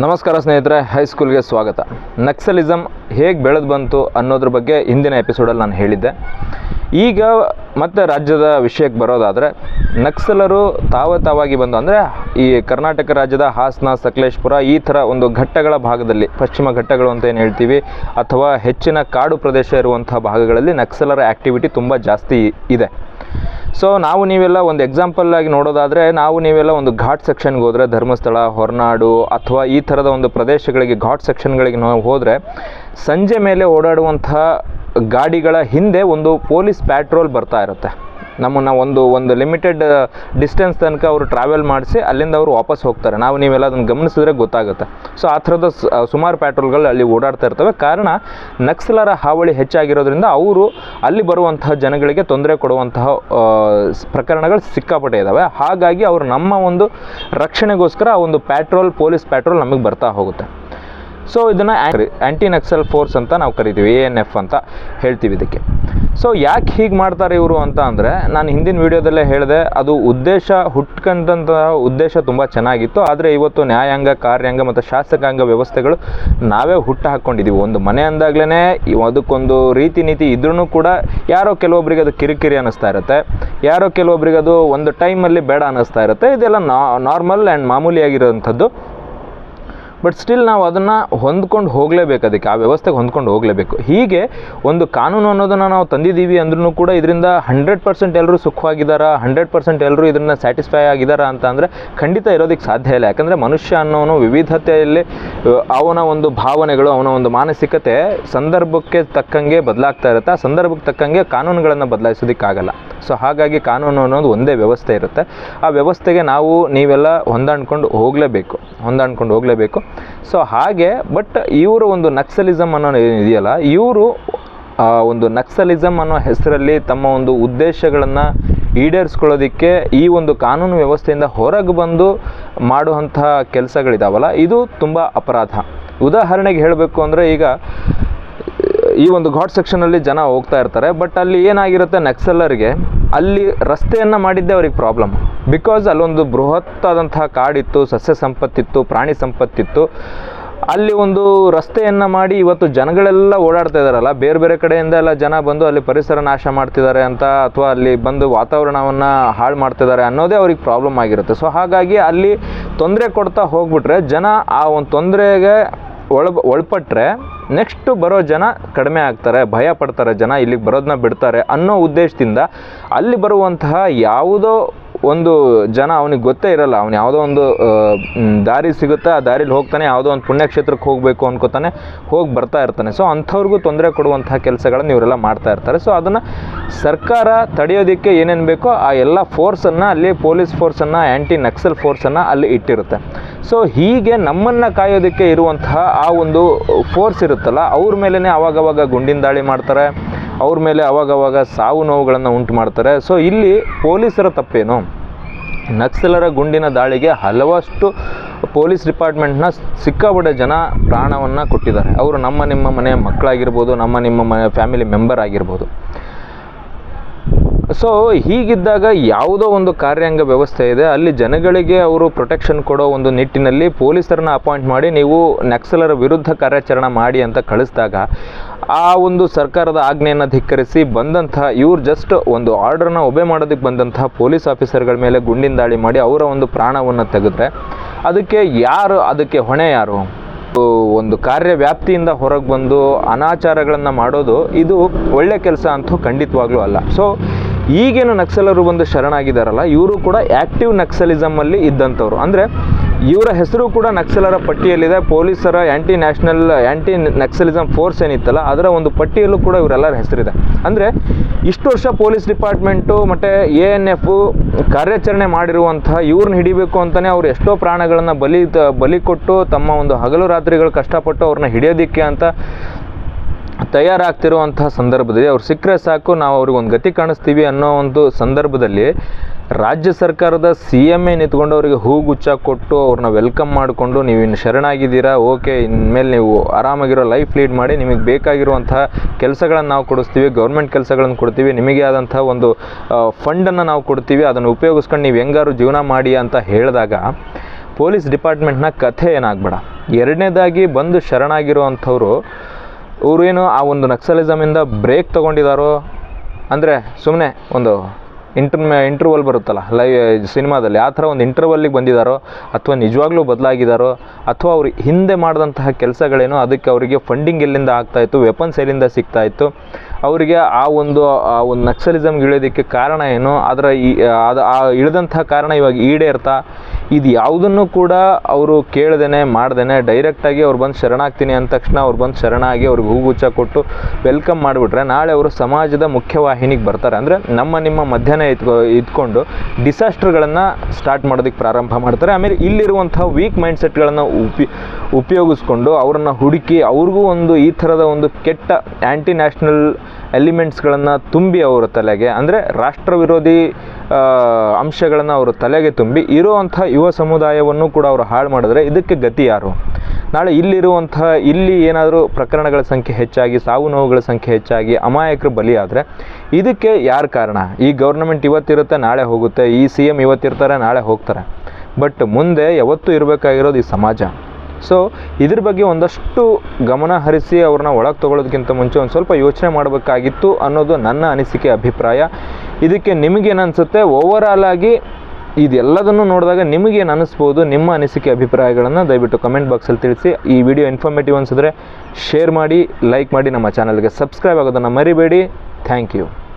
ನಮಸ್ಕಾರ ಸ್ನೇಹಿತರೆ ಹೈಸ್ಕೂಲ್ಗೆ ಸ್ವಾಗತ. ನಕ್ಸಲಿಸಮ್ ಹೇಗೆ ಬೆಳೆದು ಬಂತು ಅನ್ನೋದ್ರ ಬಗ್ಗೆ ಹಿಂದಿನ ಎಪಿಸೋಡಲ್ಲಿ ನಾನು ಹೇಳಿದ್ದೆ. ಈಗ ಮತ್ತೆ ರಾಜ್ಯದ ವಿಷಯಕ್ಕೆ ಬರೋದಾದರೆ ನಕ್ಸಲರು ತಾವ ತಾವಾಗಿ ಬಂದು, ಅಂದರೆ ಈ ಕರ್ನಾಟಕ ರಾಜ್ಯದ ಹಾಸನ, ಸಕಲೇಶ್ಪುರ ಈ ಥರ ಒಂದು ಘಟ್ಟಗಳ ಭಾಗದಲ್ಲಿ, ಪಶ್ಚಿಮ ಘಟ್ಟಗಳು ಅಂತ ಏನು ಹೇಳ್ತೀವಿ, ಅಥವಾ ಹೆಚ್ಚಿನ ಕಾಡು ಪ್ರದೇಶ ಇರುವಂಥ ಭಾಗಗಳಲ್ಲಿ ನಕ್ಸಲರ ಆ್ಯಕ್ಟಿವಿಟಿ ತುಂಬ ಜಾಸ್ತಿ ಇದೆ. ಸೊ ನಾವು ನೀವೆಲ್ಲ ಒಂದು ಎಕ್ಸಾಂಪಲ್ ಆಗಿ ನೋಡೋದಾದರೆ, ನಾವು ನೀವೆಲ್ಲ ಒಂದು ಘಾಟ್ ಸೆಕ್ಷನ್ಗೆ ಹೋದರೆ, ಧರ್ಮಸ್ಥಳ, ಹೊರನಾಡು, ಅಥವಾ ಈ ಥರದ ಒಂದು ಪ್ರದೇಶಗಳಿಗೆ, ಘಾಟ್ ಸೆಕ್ಷನ್ಗಳಿಗೆ ನಾವು ಹೋದರೆ, ಸಂಜೆ ಮೇಲೆ ಓಡಾಡುವಂತಹ ಗಾಡಿಗಳ ಹಿಂದೆ ಒಂದು ಪೊಲೀಸ್ ಪ್ಯಾಟ್ರೋಲ್ ಬರ್ತಾ ಇರುತ್ತೆ. ನಮ್ಮನ್ನು ಒಂದು ಒಂದು ಲಿಮಿಟೆಡ್ ಡಿಸ್ಟೆನ್ಸ್ ತನಕ ಅವರು ಟ್ರಾವೆಲ್ ಮಾಡಿಸಿ ಅಲ್ಲಿಂದ ಅವರು ವಾಪಸ್ ಹೋಗ್ತಾರೆ. ನಾವು ನೀವೆಲ್ಲ ಅದನ್ನು ಗಮನಿಸಿದ್ರೆ ಗೊತ್ತಾಗುತ್ತೆ. ಸೊ ಆ ಥರದ ಸುಮಾರು ಪ್ಯಾಟ್ರೋಲ್ಗಳು ಅಲ್ಲಿ ಓಡಾಡ್ತಾ ಇರ್ತವೆ. ಕಾರಣ, ನಕ್ಸಲರ ಹಾವಳಿ ಹೆಚ್ಚಾಗಿರೋದ್ರಿಂದ ಅವರು ಅಲ್ಲಿ ಬರುವಂತಹ ಜನಗಳಿಗೆ ತೊಂದರೆ ಕೊಡುವಂತಹ ಪ್ರಕರಣಗಳು ಸಿಕ್ಕಾಪಟ್ಟೆ ಇದ್ದಾವೆ ಹಾಗಾಗಿ ಅವರು ನಮ್ಮ ಒಂದು ರಕ್ಷಣೆಗೋಸ್ಕರ ಆ ಒಂದು ಪ್ಯಾಟ್ರೋಲ್ ಪೊಲೀಸ್ ಪ್ಯಾಟ್ರೋಲ್ ನಮಗೆ ಬರ್ತಾ ಹೋಗುತ್ತೆ. ಸೊ ಇದನ್ನು ಆ್ಯಂಟಿ ನಕ್ಸಲ್ ಫೋರ್ಸ್ ಅಂತ ನಾವು ಕರಿತೀವಿ ಎ ಎನ್ ಎಫ್ ಅಂತ ಹೇಳ್ತೀವಿ ಇದಕ್ಕೆ. ಸೊ ಯಾಕೆ ಹೀಗೆ ಮಾಡ್ತಾರೆ ಇವರು ಅಂತ ಅಂದರೆ, ನಾನು ಹಿಂದಿನ ವೀಡಿಯೋದಲ್ಲೇ ಹೇಳಿದೆ, ಅದು ಉದ್ದೇಶ ಹುಟ್ಕೊಂಡಂತಹ ಉದ್ದೇಶ ತುಂಬ ಚೆನ್ನಾಗಿತ್ತು, ಆದರೆ ಇವತ್ತು ನ್ಯಾಯಾಂಗ, ಕಾರ್ಯಾಂಗ ಮತ್ತು ಶಾಸಕಾಂಗ ವ್ಯವಸ್ಥೆಗಳು ನಾವೇ ಹುಟ್ಟು ಹಾಕ್ಕೊಂಡಿದ್ದೀವಿ ಒಂದು ಮನೆ ಅಂದಾಗಲೇ ಅದಕ್ಕೊಂದು ರೀತಿ ನೀತಿ ಇದ್ರೂ ಕೂಡ ಯಾರೋ ಕೆಲವೊಬ್ಬರಿಗೆ ಅದು ಕಿರಿಕಿರಿ ಅನ್ನಿಸ್ತಾ ಇರುತ್ತೆ, ಯಾರೋ ಕೆಲವೊಬ್ಬರಿಗೆ ಅದು ಒಂದು ಟೈಮಲ್ಲಿ ಬೇಡ ಅನ್ನಿಸ್ತಾ ಇರುತ್ತೆ. ಇದೆಲ್ಲ ನಾರ್ಮಲ್ ಆ್ಯಂಡ್ ಮಾಮೂಲಿಯಾಗಿರೋವಂಥದ್ದು ಬಟ್ ಸ್ಟಿಲ್ ನಾವು ಅದನ್ನು ಹೊಂದ್ಕೊಂಡು ಹೋಗಲೇಬೇಕು ಅದಕ್ಕೆ, ಆ ವ್ಯವಸ್ಥೆಗೆ ಹೊಂದ್ಕೊಂಡು ಹೋಗಲೇಬೇಕು. ಹೀಗೆ ಒಂದು ಕಾನೂನು ಅನ್ನೋದನ್ನು ನಾವು ತಂದಿದ್ದೀವಿ ಅಂದ್ರೂ ಕೂಡ ಇದರಿಂದ ಹಂಡ್ರೆಡ್ ಪರ್ಸೆಂಟ್ ಎಲ್ಲರೂ ಸುಖವಾಗಿದ್ದಾರಾ ಹಂಡ್ರೆಡ್ ಪರ್ಸೆಂಟ್ ಎಲ್ಲರೂ ಇದನ್ನು ಸ್ಯಾಟಿಸ್ಫೈ ಆಗಿದ್ದಾರಾ ಅಂತ ಅಂದರೆ ಖಂಡಿತ ಇರೋದಕ್ಕೆ ಸಾಧ್ಯ ಇಲ್ಲ. ಯಾಕಂದರೆ ಮನುಷ್ಯ ಅನ್ನೋನು ವಿವಿಧತೆಯಲ್ಲಿ ಅವನ ಒಂದು ಭಾವನೆಗಳು, ಅವನ ಒಂದು ಮಾನಸಿಕತೆ ಸಂದರ್ಭಕ್ಕೆ ತಕ್ಕಂಗೆ ಬದಲಾಗ್ತಾ ಇರುತ್ತೆ. ಆ ಸಂದರ್ಭಕ್ಕೆ ತಕ್ಕಂಗೆ ಕಾನೂನುಗಳನ್ನು ಬದಲಾಯಿಸೋದಕ್ಕಾಗಲ್ಲ. ಸೊ ಹಾಗಾಗಿ ಕಾನೂನು ಅನ್ನೋದು ಒಂದೇ ವ್ಯವಸ್ಥೆ ಇರುತ್ತೆ. ಆ ವ್ಯವಸ್ಥೆಗೆ ನಾವು ನೀವೆಲ್ಲ ಹೊಂದಾಣ್ಕೊಂಡು ಹೋಗಲೇಬೇಕು. ಹೊಂದಾಣ್ಕೊಂಡು ಹೋಗಲೇಬೇಕು. ಸೊ ಹಾಗೆ ಬಟ್ ಇವರು ಒಂದು ನಕ್ಸಲಿಸಮ್ ಅನ್ನೋ ಇದೆಯಲ್ಲ, ಇವರು ಒಂದು ನಕ್ಸಲಿಸಮ್ ಅನ್ನೋ ಹೆಸರಲ್ಲಿ ತಮ್ಮ ಒಂದು ಉದ್ದೇಶಗಳನ್ನು ಈಡೇರಿಸ್ಕೊಳ್ಳೋದಕ್ಕೆ ಈ ಒಂದು ಕಾನೂನು ವ್ಯವಸ್ಥೆಯಿಂದ ಹೊರಗೆ ಬಂದು ಮಾಡುವಂತಹ ಕೆಲಸಗಳಿದಾವಲ್ಲ, ಇದು ತುಂಬ ಅಪರಾಧ. ಉದಾಹರಣೆಗೆ ಹೇಳಬೇಕು ಅಂದರೆ ಈಗ, ಈ ಒಂದು ಘಾಟ್ ಸೆಕ್ಷನಲ್ಲಿ ಜನ ಹೋಗ್ತಾ ಇರ್ತಾರೆ ಬಟ್ ಅಲ್ಲಿ ಏನಾಗಿರುತ್ತೆ ನಕ್ಸಲರಿಗೆ ಅಲ್ಲಿ ರಸ್ತೆಯನ್ನು ಮಾಡಿದ್ದೆ ಅವ್ರಿಗೆ ಪ್ರಾಬ್ಲಮ್ ಬಿಕಾಸ್ ಅಲ್ಲೊಂದು ಬೃಹತ್ತಾದಂತಹ ಕಾಡಿತ್ತು, ಸಸ್ಯ ಸಂಪತ್ತಿತ್ತು, ಪ್ರಾಣಿ ಸಂಪತ್ತಿತ್ತು, ಅಲ್ಲಿ ಒಂದು ರಸ್ತೆಯನ್ನು ಮಾಡಿ ಇವತ್ತು ಜನಗಳೆಲ್ಲ ಓಡಾಡ್ತಾ ಇದ್ದಾರಲ್ಲ ಬೇರೆ ಬೇರೆ ಕಡೆಯಿಂದ ಎಲ್ಲ ಜನ ಬಂದು ಅಲ್ಲಿ ಪರಿಸರ ನಾಶ ಮಾಡ್ತಿದ್ದಾರೆ ಅಂತ ಅಥವಾ ಅಲ್ಲಿ ಬಂದು ವಾತಾವರಣವನ್ನು ಹಾಳು ಮಾಡ್ತಿದ್ದಾರೆ ಅನ್ನೋದೇ ಅವ್ರಿಗೆ ಪ್ರಾಬ್ಲಮ್ ಆಗಿರುತ್ತೆ. ಸೊ ಹಾಗಾಗಿ ಅಲ್ಲಿ ತೊಂದರೆ ಕೊಡ್ತಾ ಹೋಗ್ಬಿಟ್ರೆ ಜನ ಆ ಒಂದು ತೊಂದರೆಗೆ ಒಳ ಒಳಪಟ್ಟರೆ ನೆಕ್ಸ್ಟ್ ಬರೋ ಜನ ಕಡಿಮೆ ಆಗ್ತಾರೆ, ಭಯ ಪಡ್ತಾರೆ ಜನ ಇಲ್ಲಿಗೆ ಬರೋದನ್ನ ಬಿಡ್ತಾರೆ ಅನ್ನೋ ಉದ್ದೇಶದಿಂದ ಅಲ್ಲಿ ಬರುವಂತಹ ಯಾವುದೋ ಒಂದು ಜನ ಅವನಿಗೆ ಗೊತ್ತೇ ಇರಲ್ಲ, ಅವ್ನು ಯಾವುದೋ ಒಂದು ದಾರಿ ಸಿಗುತ್ತೆ, ಆ ದಾರಿಲಿ ಹೋಗ್ತಾನೆ, ಯಾವುದೋ ಒಂದು ಪುಣ್ಯಕ್ಷೇತ್ರಕ್ಕೆ ಹೋಗಬೇಕು ಅನ್ಕೋತಾನೆ, ಹೋಗಿ ಬರ್ತಾ ಇರ್ತಾನೆ. ಸೊ ಅಂಥವ್ರಿಗೂ ತೊಂದರೆ ಕೊಡುವಂತಹ ಕೆಲಸಗಳನ್ನು ಇವರೆಲ್ಲ ಮಾಡ್ತಾ ಇರ್ತಾರೆ. ಸೊ ಅದನ್ನು ಸರ್ಕಾರ ತಡೆಯೋದಕ್ಕೆ ಏನೇನು ಬೇಕೋ ಆ ಎಲ್ಲ ಫೋರ್ಸನ್ನು ಅಲ್ಲಿ ಪೊಲೀಸ್ ಫೋರ್ಸನ್ನು ಆ್ಯಂಟಿ ನಕ್ಸಲ್ ಫೋರ್ಸನ್ನು ಅಲ್ಲಿ ಇಟ್ಟಿರುತ್ತೆ. ಸೊ ಹೀಗೆ ನಮ್ಮನ್ನು ಕಾಯೋದಕ್ಕೆ ಇರುವಂತಹ ಆ ಒಂದು ಫೋರ್ಸ್ ಇರುತ್ತಲ್ಲ, ಅವ್ರ ಮೇಲೇ ಅವಾಗವಾಗ ಗುಂಡಿನ ದಾಳಿ ಮಾಡ್ತಾರೆ, ಅವ್ರ ಮೇಲೆ ಅವಾಗವಾಗ ಸಾವು ನೋವುಗಳನ್ನು ಉಂಟು ಮಾಡ್ತಾರೆ. ಸೊ ಇಲ್ಲಿ ಪೊಲೀಸರ ತಪ್ಪೇನು? ನಕ್ಸಲರ ಗುಂಡಿನ ದಾಳಿಗೆ ಹಲವಷ್ಟು ಪೊಲೀಸ್ ಡಿಪಾರ್ಟ್ಮೆಂಟ್ನ ಸಿಕ್ಕಾಪಟ್ಟೆ ಜನ ಪ್ರಾಣವನ್ನು ಕೊಟ್ಟಿದ್ದಾರೆ. ಅವರು ನಮ್ಮ ನಿಮ್ಮ ಮನೆಯ ಮಕ್ಕಳಾಗಿರ್ಬೋದು, ನಮ್ಮ ನಿಮ್ಮ ಮನೆ ಫ್ಯಾಮಿಲಿ ಮೆಂಬರ್ ಆಗಿರ್ಬೋದು. ಸೊ ಹೀಗಿದ್ದಾಗ ಯಾವುದೋ ಒಂದು ಕಾರ್ಯಾಂಗ ವ್ಯವಸ್ಥೆ ಇದೆ. ಅಲ್ಲಿ ಜನಗಳಿಗೆ ಅವರು ಪ್ರೊಟೆಕ್ಷನ್ ಕೊಡೋ ಒಂದು ನಿಟ್ಟಿನಲ್ಲಿ ಪೊಲೀಸರನ್ನ ಅಪಾಯಿಂಟ್ ಮಾಡಿ ನೀವು ನಕ್ಸಲರ ವಿರುದ್ಧ ಕಾರ್ಯಾಚರಣೆ ಮಾಡಿ ಅಂತ ಕಳಿಸಿದಾಗ ಆ ಒಂದು ಸರ್ಕಾರದ ಆಜ್ಞೆಯನ್ನು ಧಿಕ್ಕರಿಸಿ ಬಂದಂತಹ ಇವ್ರು ಜಸ್ಟ್ ಒಂದು ಆರ್ಡರ್ನ ಒಬೆ ಮಾಡೋದಕ್ಕೆ ಬಂದಂತಹ ಪೊಲೀಸ್ ಆಫೀಸರ್ಗಳ ಮೇಲೆ ಗುಂಡಿನ ದಾಳಿ ಮಾಡಿ ಅವರ ಒಂದು ಪ್ರಾಣವನ್ನು ತೆಗೆದ್ರೆ ಅದಕ್ಕೆ ಯಾರು, ಅದಕ್ಕೆ ಹೊಣೆ ಯಾರು? ಒಂದು ಕಾರ್ಯ ವ್ಯಾಪ್ತಿಯಿಂದ ಹೊರಗೆ ಬಂದು ಅನಾಚಾರಗಳನ್ನು ಮಾಡೋದು ಇದು ಒಳ್ಳೆ ಕೆಲಸ ಅಂತೂ ಖಂಡಿತವಾಗ್ಲೂ ಅಲ್ಲ. ಸೊ ಈಗೇನು ನಕ್ಸಲರು ಬಂದು ಶರಣಾಗಿದ್ದಾರಲ್ಲ ಇವರು ಕೂಡ ಆ್ಯಕ್ಟಿವ್ ನಕ್ಸಲಿಸಮಲ್ಲಿ ಇದ್ದಂಥವ್ರು. ಅಂದರೆ ಇವರ ಹೆಸರು ಕೂಡ ನಕ್ಸಲರ ಪಟ್ಟಿಯಲ್ಲಿದೆ. ಪೊಲೀಸರ anti national anti naxalism force ಏನಿತ್ತಲ್ಲ, ಅದರ ಒಂದು ಪಟ್ಟಿಯಲ್ಲೂ ಕೂಡ ಇವರೆಲ್ಲರ ಹೆಸರಿದೆ. ಅಂದರೆ ಇಷ್ಟು ವರ್ಷ ಪೊಲೀಸ್ ಡಿಪಾರ್ಟ್ಮೆಂಟು, ಮತ್ತು ಎ ಎನ್ ಎಫ್ ಕಾರ್ಯಾಚರಣೆ ಮಾಡಿರುವಂತಹ ಇವ್ರನ್ನ ಹಿಡಿಬೇಕು ಅಂತಲೇ ಅವ್ರು ಎಷ್ಟೋ ಪ್ರಾಣಗಳನ್ನು ಬಲಿ ಬಲಿ ಕೊಟ್ಟು ತಮ್ಮ ಒಂದು ಹಗಲು ರಾತ್ರಿಗಳು ಕಷ್ಟಪಟ್ಟು ಅವ್ರನ್ನ ಹಿಡಿಯೋದಿಕ್ಕೆ ಅಂತ ತಯಾರಾಗ್ತಿರುವಂತಹ ಸಂದರ್ಭದಲ್ಲಿ ಅವ್ರು ಸಿಕ್ಕರೆ ಸಾಕು, ನಾವು ಅವ್ರಿಗೆ ಒಂದು ಗತಿ ಕಾಣಿಸ್ತೀವಿ ಅನ್ನೋ ಒಂದು ಸಂದರ್ಭದಲ್ಲಿ ರಾಜ್ಯ ಸರ್ಕಾರದ ಸಿ ಎಂ ಎ ನಿಂತ್ಕೊಂಡು ಅವರಿಗೆ ಹೂಗುಚ್ಛ ಕೊಟ್ಟು ಅವ್ರನ್ನ ವೆಲ್ಕಮ್ ಮಾಡಿಕೊಂಡು ನೀವು ಇನ್ನು ಶರಣಾಗಿದ್ದೀರಾ, ಓಕೆ, ಇನ್ಮೇಲೆ ನೀವು ಆರಾಮಾಗಿರೋ ಲೈಫ್ ಲೀಡ್ ಮಾಡಿ ನಿಮಗೆ ಬೇಕಾಗಿರುವಂತಹ ಕೆಲಸಗಳನ್ನು ನಾವು ಕೊಡಿಸ್ತೀವಿ, ಗೌರ್ಮೆಂಟ್ ಕೆಲಸಗಳನ್ನು ಕೊಡ್ತೀವಿ, ನಿಮಗೆ ಆದಂಥ ಒಂದು ಫಂಡನ್ನು ನಾವು ಕೊಡ್ತೀವಿ, ಅದನ್ನು ಉಪಯೋಗಿಸ್ಕೊಂಡು ನೀವು ಹೆಂಗಾರು ಜೀವನ ಮಾಡಿ ಅಂತ ಹೇಳಿದಾಗ ಪೊಲೀಸ್ ಡಿಪಾರ್ಟ್ಮೆಂಟ್ನ ಕಥೆ ಏನಾಗಬೇಡ. ಎರಡನೇದಾಗಿ ಬಂದು ಶರಣಾಗಿರುವಂಥವ್ರು ಇವ್ರೇನು ಆ ಒಂದು ನಕ್ಸಲಿಸಮಿಂದ ಬ್ರೇಕ್ ತೊಗೊಂಡಿದ್ದಾರೋ ಅಂದರೆ ಸುಮ್ಮನೆ ಒಂದು ಇಂಟರ್ ಇಂಟರ್ವಲ್ ಬರುತ್ತಲ್ಲ, ಲೈ, ಸಿನಿಮಾದಲ್ಲಿ ಆ ಥರ ಒಂದು ಇಂಟರ್ವಲ್ಲಿಗೆ ಬಂದಿದ್ದಾರೋ ಅಥವಾ ನಿಜವಾಗ್ಲೂ ಬದಲಾಗಿದ್ದಾರೋ ಅಥವಾ ಅವ್ರು ಹಿಂದೆ ಮಾಡಿದಂತಹ ಕೆಲಸಗಳೇನೋ ಅದಕ್ಕೆ ಅವರಿಗೆ ಫಂಡಿಂಗ್ ಎಲ್ಲಿಂದ ಆಗ್ತಾಯಿತ್ತು ವೆಪನ್ಸ್ ಎಲ್ಲಿಂದ ಸಿಗ್ತಾಯಿತ್ತು ಅವರಿಗೆ ಆ ಒಂದು ಆ ಒಂದು ನಕ್ಸಲಿಸಮ್ಗೆ ಇಳಿಯೋದಕ್ಕೆ ಕಾರಣ ಏನು? ಅದರ ಈ ಅದು, ಆ ಇಳಿದಂಥ ಕಾರಣ ಇವಾಗ ಈಡೇರ್ತಾ ಇದು ಯಾವುದನ್ನು ಕೂಡ ಅವರು ಕೇಳ್ದೇನೆ, ಮಾಡ್ದೇನೆ ಡೈರೆಕ್ಟಾಗಿ ಅವ್ರು ಬಂದು ಶರಣಾಗ್ತೀನಿ ಅಂದ ತಕ್ಷಣ ಅವ್ರು ಬಂದು ಶರಣಾಗಿ ಅವ್ರಿಗೆ ಹೂಗುಚ್ಚ ಕೊಟ್ಟು ವೆಲ್ಕಮ್ ಮಾಡಿಬಿಟ್ರೆ ನಾಳೆ ಅವರು ಸಮಾಜದ ಮುಖ್ಯವಾಹಿನಿಗೆ ಬರ್ತಾರೆ. ಅಂದರೆ ನಮ್ಮ, ನಿಮ್ಮ ಮಧ್ಯಾಹ್ನ ಇದ್ಕೊ ಇದ್ಕೊಂಡು ಡಿಸಾಸ್ಟ್ರ್ಗಳನ್ನು ಸ್ಟಾರ್ಟ್ ಮಾಡೋದಕ್ಕೆ ಪ್ರಾರಂಭ ಮಾಡ್ತಾರೆ. ಆಮೇಲೆ ಇಲ್ಲಿರುವಂಥ ವೀಕ್ ಮೈಂಡ್ಸೆಟ್ಗಳನ್ನು ಉಪಿ, ಉಪಯೋಗಿಸ್ಕೊಂಡು ಅವರನ್ನು ಹುಡುಕಿ ಅವ್ರಿಗೂ ಒಂದು ಈ ಥರದ ಒಂದು ಕೆಟ್ಟ ಆ್ಯಂಟಿ ನ್ಯಾಷನಲ್ ಎಲಿಮೆಂಟ್ಸ್ಗಳನ್ನು ತುಂಬಿ ಅವರ ತಲೆಗೆ, ಅಂದರೆ ರಾಷ್ಟ್ರ ವಿರೋಧಿ ಅಂಶಗಳನ್ನು ಅವರು ತಲೆಗೆ ತುಂಬಿ ಇರುವಂಥ ಯುವ ಸಮುದಾಯವನ್ನು ಕೂಡ ಅವರು ಹಾಳು ಮಾಡಿದ್ರೆ ಇದಕ್ಕೆ ಗತಿ ಯಾರು? ನಾಳೆ ಇಲ್ಲಿರುವಂಥ, ಇಲ್ಲಿ ಏನಾದರೂ ಪ್ರಕರಣಗಳ ಸಂಖ್ಯೆ ಹೆಚ್ಚಾಗಿ, ಸಾವು ನೋವುಗಳ ಸಂಖ್ಯೆ ಹೆಚ್ಚಾಗಿ, ಅಮಾಯಕರು ಬಲಿಯಾದರೆ ಇದಕ್ಕೆ ಯಾರು ಕಾರಣ? ಈ ಗೌರ್ನಮೆಂಟ್ ಇವತ್ತಿರುತ್ತೆ, ನಾಳೆ ಹೋಗುತ್ತೆ, ಈ ಸಿ ಎಂ ಇವತ್ತಿರ್ತಾರೆ, ನಾಳೆ ಹೋಗ್ತಾರೆ. ಬಟ್ ಮುಂದೆ ಯಾವತ್ತೂ ಇರಬೇಕಾಗಿರೋದು ಈ ಸಮಾಜ. ಸೊ ಇದ್ರ ಬಗ್ಗೆ ಒಂದಷ್ಟು ಗಮನ ಹರಿಸಿ ಅವ್ರನ್ನ ಒಳಗೆ ತೊಗೊಳೋದಕ್ಕಿಂತ ಮುಂಚೆ ಒಂದು ಸ್ವಲ್ಪ ಯೋಚನೆ ಮಾಡಬೇಕಾಗಿತ್ತು ಅನ್ನೋದು ನನ್ನ ಅನಿಸಿಕೆ, ಅಭಿಪ್ರಾಯ. ಇದಕ್ಕೆ ನಿಮಗೇನು ಅನಿಸುತ್ತೆ? ಓವರಾಲ್ ಆಗಿ ಇದೆಲ್ಲದನ್ನು ನೋಡಿದಾಗ ನಿಮಗೇನು ಅನ್ನಿಸ್ಬೋದು ನಿಮ್ಮ ಅನಿಸಿಕೆ, ಅಭಿಪ್ರಾಯಗಳನ್ನು ದಯವಿಟ್ಟು ಕಮೆಂಟ್ ಬಾಕ್ಸಲ್ಲಿ ತಿಳಿಸಿ. ಈ ವಿಡಿಯೋ ಇನ್ಫಾರ್ಮೇಟಿವ್ ಅನಿಸಿದ್ರೆ ಶೇರ್ ಮಾಡಿ ಲೈಕ್ ಮಾಡಿ ನಮ್ಮ ಚಾನಲ್ಗೆ ಸಬ್ಸ್ಕ್ರೈಬ್ ಆಗೋದನ್ನು ಮರಿಬೇಡಿ. Thank you